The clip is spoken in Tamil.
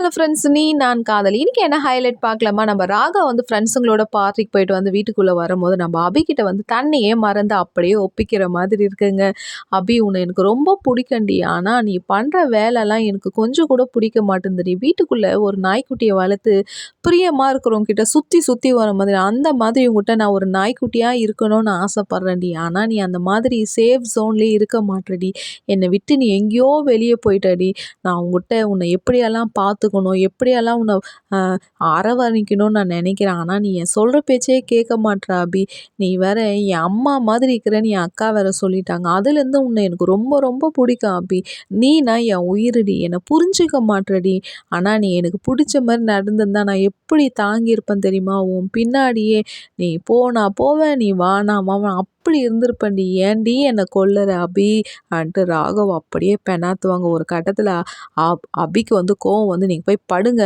ஹலோ ஃப்ரெண்ட்ஸ் நீ நான் காதல். இன்னைக்கு என்ன ஹைலைட் பார்க்கலாமா? நம்ம ராகா வந்து ஃப்ரெண்ட்ஸுங்களோட பார்ட்டிக்கு போயிட்டு வந்து வீட்டுக்குள்ளே வரும்போது நம்ம அபிகிட்ட வந்து தண்ணியே மறந்து அப்படியே ஒப்பிக்கிற மாதிரி இருக்குங்க. அபி உன்னை எனக்கு ரொம்ப பிடிக்கண்டி ஆனால் நீ பண்ணுற வேலைலாம் எனக்கு கொஞ்சம் கூட பிடிக்க மாட்டேங்குதுடி. வீட்டுக்குள்ளே ஒரு நாய்க்குட்டியை வளர்த்து பிரியமாக இருக்கிறவங்ககிட்ட சுற்றி சுற்றி வர மாதிரி அந்த மாதிரி உங்ககிட்ட நான் ஒரு நாய்க்குட்டியாக இருக்கணும்னு ஆசைப்பட்றேன்டி. ஆனால் நீ அந்த மாதிரி சேஃப் ஜோன்லேயே இருக்க மாட்டேடி. என்னை விட்டு நீ எங்கேயோ வெளியே போயிட்டடி. நான் உங்ககிட்ட உன்னை எப்படியெல்லாம் பார்த்து பார்த்துக்கணும் எப்படியெல்லாம் உன்னை அரவணைக்கணும்னு நான் நினைக்கிறேன். ஆனால் நீ என் சொல்கிற பேச்சே கேட்க மாட்ற அபி. நீ வேற என் அம்மா மாதிரி இருக்கிறேன்னு என் அக்கா வேற சொல்லிட்டாங்க. அதுலேருந்து உன்னை எனக்கு ரொம்ப ரொம்ப பிடிக்கும் அபி. நீ நான் என் உயிரடி. என்னை புரிஞ்சுக்க மாட்டடி ஆனால் நீ எனக்கு பிடிச்ச மாதிரி நடந்திருந்தா நான் எப்படி தாங்கியிருப்பேன் தெரியுமா? உன் பின்னாடியே நீ போனா போவேன் நீ வானா வாவன் அப்படி இருந்திருப்பேன்டி. ஏன்டி என்னை கொல்லுற அபி? அன்ட்டு ராகவ் அப்படியே பெணாத்துவாங்க ஒரு கட்டத்தில் அபிக்கு வந்து கோவம் வந்து நீங்கள் போய் படுங்க.